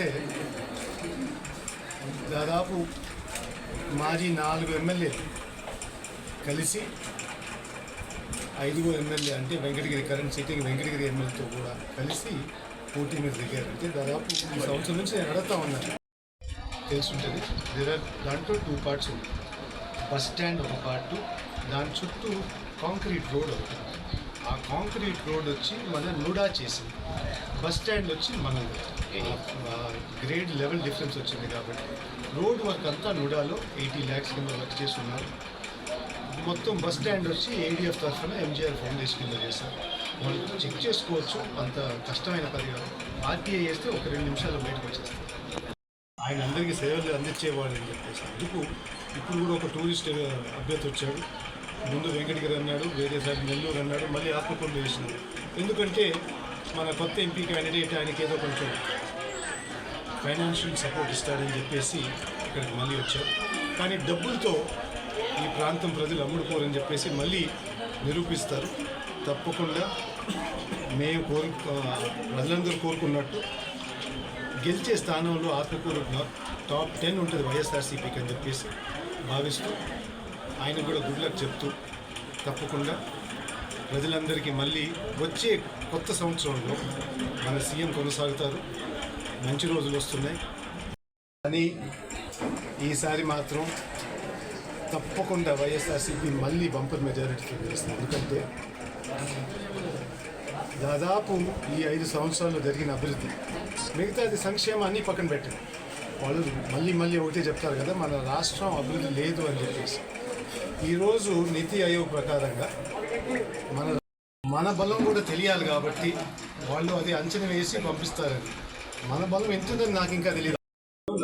మీరందరూ దాదాపు మాజీ నాలుగు ఎమ్మెల్యే కలిసి ఐదుగురు ఎమ్మెల్యే అంటే వెంకటగిరి కరెంట్ సిట్టింగ్ వెంకటగిరి ఎమ్మెల్యేతో కూడా కలిసి పోటీ మీద దిగారు. అంటే దాదాపు ఈ సంవత్సరం నుంచి నేను అడుగుతా ఉన్నాను తెలుసుంటుంది. దేర్ దాంట్లో టూ పార్ట్స్ ఉంది బస్ స్టాండ్ ఒక పార్ట్ దాని చుట్టూ కాంక్రీట్ రోడ్ ఒకటి. ఆ కాంక్రీట్ రోడ్ వచ్చి మన నుడా చేసింది. బస్ స్టాండ్ వచ్చి మన గ్రేడ్ లెవెల్ డిఫరెన్స్ వచ్చింది కాబట్టి రోడ్ వర్క్ అంతా నుడాలో ఎయిటీ ల్యాక్స్ కింద వర్క్ చేస్తున్నారు. మొత్తం బస్ స్టాండ్ వచ్చి ఏడిఎఫ్ తరఫున ఎంజిఆర్ ఫౌండేషన్ కింద చేశారు. వాళ్ళు చెక్ చేసుకోవచ్చు అంత కష్టమైన పని కాదు ఆర్టీఐ చేస్తే ఒక రెండు నిమిషాల్లో బయటకు వచ్చేస్తారు ఆయన అందరికీ సేవలు అందించేవాళ్ళు అని చెప్పేసి అందుకు ఇప్పుడు కూడా ఒక టూరిస్ట్ అభ్యర్థి వచ్చాడు. ముందు వెంకటగిరి అన్నాడు వేరేసారి నెల్లూరు అన్నాడు మళ్ళీ ఆత్మకూరు వేసినాడు ఎందుకంటే మన కొత్త ఎంపీ క్యాండిడేట్ ఆయనకి ఏదో కొంచెం ఫైనాన్షియల్ సపోర్ట్ ఇస్తాడని చెప్పేసి ఇక్కడికి మళ్ళీ వచ్చారు. కానీ డబ్బులతో ఈ ప్రాంతం ప్రజలు అమ్ముడుకోరని చెప్పేసి మళ్ళీ నిరూపిస్తారు. తప్పకుండా మేము కోరు ప్రజలందరూ కోరుకున్నట్టు గెలిచే స్థానంలో ఆత్మకూరు టాప్ టెన్ ఉంటుంది వైఎస్ఆర్సీపీకి అని చెప్పేసి భావిస్తూ ఆయన కూడా గుడ్ లక్ చెప్తూ తప్పకుండా ప్రజలందరికీ మళ్ళీ వచ్చే కొత్త సంవత్సరంలో మన సీఎం కొనసాగుతారు. మంచి రోజులు వస్తున్నాయి. కానీ ఈసారి మాత్రం తప్పకుండా వైఎస్ఆర్సీపీ మళ్ళీ బంపర్ మెజారిటీతో గెలుస్తుంది ఎందుకంటే దాదాపు ఈ ఐదు సంవత్సరాల్లో జరిగిన అభివృద్ధి మిగతాది సంక్షేమాన్ని పక్కన పెట్టారు. వాళ్ళు మళ్ళీ మళ్ళీ ఒకటే చెప్తారు కదా మన రాష్ట్రం అభివృద్ధి లేదు అని చెప్పేసి. ఈరోజు నీతి ఆయోగ్ ప్రకారంగా మన మన బలం కూడా తెలియాలి కాబట్టి వాళ్ళు అది అంచనా వేసి పంపిస్తారని. మన బలం ఎంత ఉందని నాకు ఇంకా తెలియదు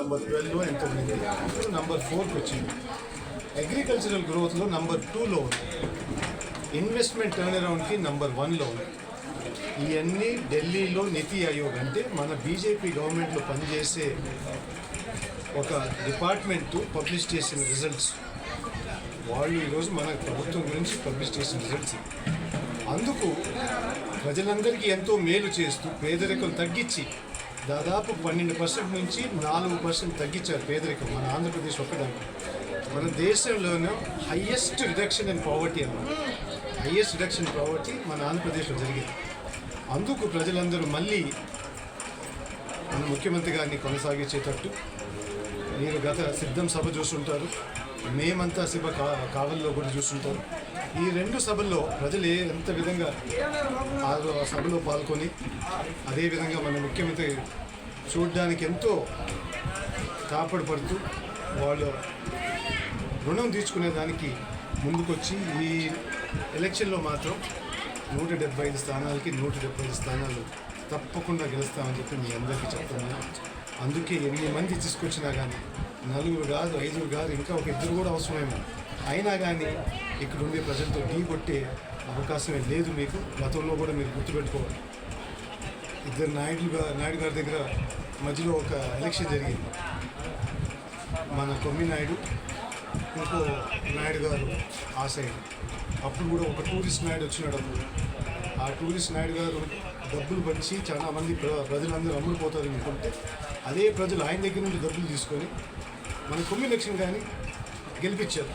నంబర్ ట్వెల్వ్లో ఎంత ఉంది ఇప్పుడు నంబర్ ఫోర్కి వచ్చింది అగ్రికల్చరల్ గ్రోత్లో నంబర్ టూలో ఉంది. ఇన్వెస్ట్మెంట్ టర్న్ అరౌండ్కి నంబర్ వన్లో ఉంది. ఇవన్నీ ఢిల్లీలో నీతి ఆయోగ్ అంటే మన బీజేపీ గవర్నమెంట్లో పనిచేసే ఒక డిపార్ట్మెంట్ పబ్లిష్ చేసిన రిజల్ట్స్ వాళ్ళు ఈరోజు మన ప్రభుత్వం గురించి పబ్లిష్ చేసిన రిజల్ట్స్. అందుకు ప్రజలందరికీ ఎంతో మేలు చేస్తూ పేదరికం తగ్గించి దాదాపు పన్నెండు పర్సెంట్ నుంచి నాలుగు పర్సెంట్ తగ్గించారు పేదరికం. మన ఆంధ్రప్రదేశ్ ఒక్కదానికి. మన దేశంలోనే హయ్యెస్ట్ రిడక్షన్ ఇన్ పావర్టీ అన్నమాట. హయ్యెస్ట్ రిడక్షన్ ఇన్ పావర్టీ మన ఆంధ్రప్రదేశ్లో జరిగింది. అందుకు ప్రజలందరూ మళ్ళీ మన ముఖ్యమంత్రి గారిని కొనసాగించేటట్టు. మీరు గత సిద్ధం సభ చూస్తుంటారు. మేమంతా శివ కా కావల్లో కూడా చూస్తుంటాం. ఈ రెండు సభల్లో ప్రజలు ఎంత విధంగా ఆ సభలో పాల్గొని అదేవిధంగా మన ముఖ్యమంత్రి చూడడానికి ఎంతో కాపాడుపడుతూ వాళ్ళు రుణం తీర్చుకునే దానికి ముందుకొచ్చి ఈ ఎలక్షన్లో మాత్రం నూట డెబ్బై ఐదు స్థానాలకి నూట డెబ్బై ఐదు స్థానాలు తప్పకుండా గెలుస్తామని చెప్పి మీ అందరికీ చెప్తున్నాను. అందుకే ఎన్ని మంది తీసుకొచ్చినా కానీ నలుగురు కాదు ఐదుగురు కాదు ఇంకా ఒక ఇద్దరు కూడా అవసరమేమో. అయినా కానీ ఇక్కడ ఉండే ప్రజలతో ఢీ కొట్టే అవకాశమే లేదు మీకు. గతంలో కూడా మీరు గుర్తుపెట్టుకోవాలి. ఇద్దరు నాయుడు నాయుడు గారి దగ్గర మధ్యలో ఒక ఎలక్షన్ జరిగింది. మన కొమ్మి నాయుడు ఇంకో నాయుడు గారు ఆ సైడ్. అప్పుడు కూడా ఒక టూరిస్ట్ నాయుడు వచ్చినాడు అప్పుడు. ఆ టూరిస్ట్ నాయుడు గారు డబ్బులు పంచి చాలామంది ప్ర- ప్రజలందరూ అమ్ముడుపోతారు అనుకుంటే అదే ప్రజలు ఆయన దగ్గర నుండి డబ్బులు తీసుకొని మన కొమ్మి లక్ష్మి కానీ గెలిపించారు.